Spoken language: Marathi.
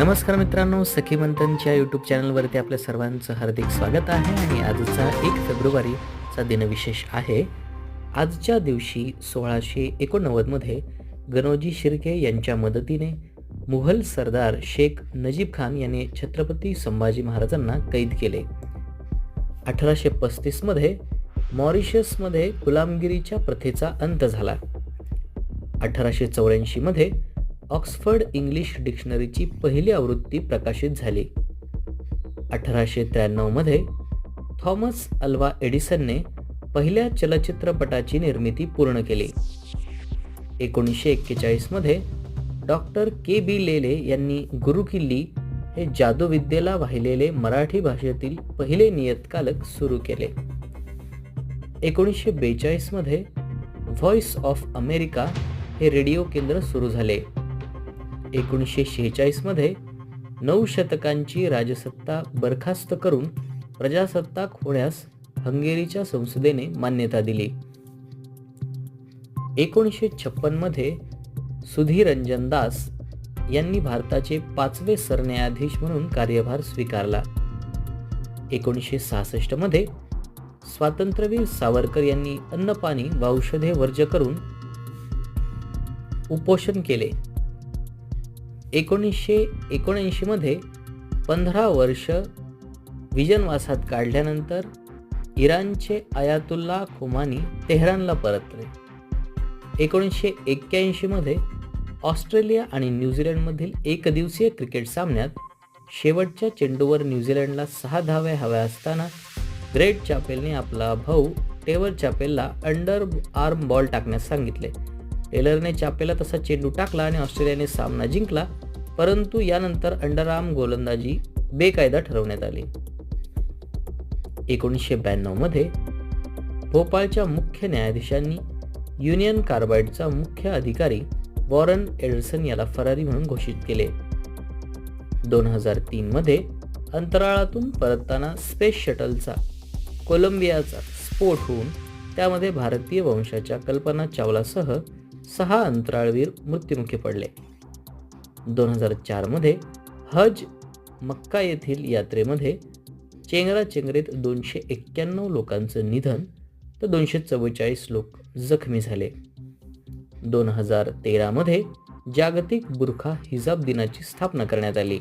नमस्कार मित्रांनो सखी मंथनच्या यूट्यूब चॅनलवरती आपल्या सर्वांचं हार्दिक स्वागत आहे आणि आजचा एक फेब्रुवारीचा दिनविशेष आहे. आजच्या दिवशी सोळाशे एकोणनव्वदमध्ये गणोजी शिर्के यांच्या मदतीने मुघल सरदार शेख नजीब खान यांनी छत्रपती संभाजी महाराजांना कैद केले. अठराशे पस्तीसमध्ये मॉरिशसमध्ये गुलामगिरीच्या प्रथेचा अंत झाला. अठराशे चौऱ्याऐंशीमध्ये ऑक्सफर्ड इंग्लिश डिक्शनरीची पहिली आवृत्ती प्रकाशित झाली. अठराशे त्र्याण्णवमध्ये थॉमस अल्वा एडिसनने पहिल्या चलचित्रपटाची निर्मिती पूर्ण केली. एकोणीसशे एक्केचाळीसमध्ये डॉक्टर के बी लेले यांनी गुरुकिल्ली हे जादूविद्येला वाहिलेले मराठी भाषेतील पहिले नियतकालक सुरू केले. एकोणीसशे बेचाळीसमध्ये व्हॉइस ऑफ अमेरिका हे रेडिओ केंद्र सुरू झाले. एकोणीसशे शेहेचाळीसमध्ये नऊ शतकांची राजसत्ता बरखास्त करून प्रजासत्ताक होण्यास हंगेरीच्या संसदेने मान्यता दिली. एकोणीसशे छप्पनमध्ये सुधीरंजन दास यांनी भारताचे पाचवे सरन्यायाधीश म्हणून कार्यभार स्वीकारला. एकोणीसशे सहासष्टमध्ये स्वातंत्र्यवीर सावरकर यांनी अन्नपाणी व औषधे वर्ज करून उपोषण केले. एकोणीसशे एकोणऐंशीमध्ये पंधरा वर्ष विजनवासात काढल्यानंतर इराणचे आयातुल्ला खुमानी तेहरानला परतले. एकोणीसशे एक्क्याऐंशीमध्ये ऑस्ट्रेलिया आणि न्यूझीलंडमधील एकदिवसीय क्रिकेट सामन्यात शेवटच्या चेंडूवर न्यूझीलंडला सहा धाव्या हव्या असताना ग्रेट चॅपेलने आपला भाऊ टेवर चॅपेलला अंडर आर्म बॉल टाकण्यास सांगितले. टेलरने चापेला तसा चेंडू टाकला आणि ऑस्ट्रेलियाने सामना जिंकला परंतु यानंतर अंडरआर्म गोलंदाजी बेकायदा ठरवण्यात आली. एकोणीसशे ब्याण्णवमध्ये भोपाळच्या मुख्य न्यायाधीशांनी युनियन कार्बाइडचा मुख्य अधिकारी वॉरन एडर्सन याला फरारी म्हणून घोषित केले. दोन हजार तीनमध्ये अंतराळातून परतताना स्पेस शटलचा कोलंबियाचा स्फोट होऊन त्यामध्ये भारतीय वंशाच्या कल्पना चावलासह सहा अंतराळवीर मृत्युमुखी पडले. दोन हजार चारमध्ये हज मक्का येथील यात्रेमध्ये चेंगराचेंगरीत दोनशे एक्क्याण्णव लोकांचं निधन तर दोनशे चव्वेचाळीस लोक जखमी झाले. दोन हजार तेरामध्ये जागतिक बुरखा हिजाब दिनाची स्थापना करण्यात आली.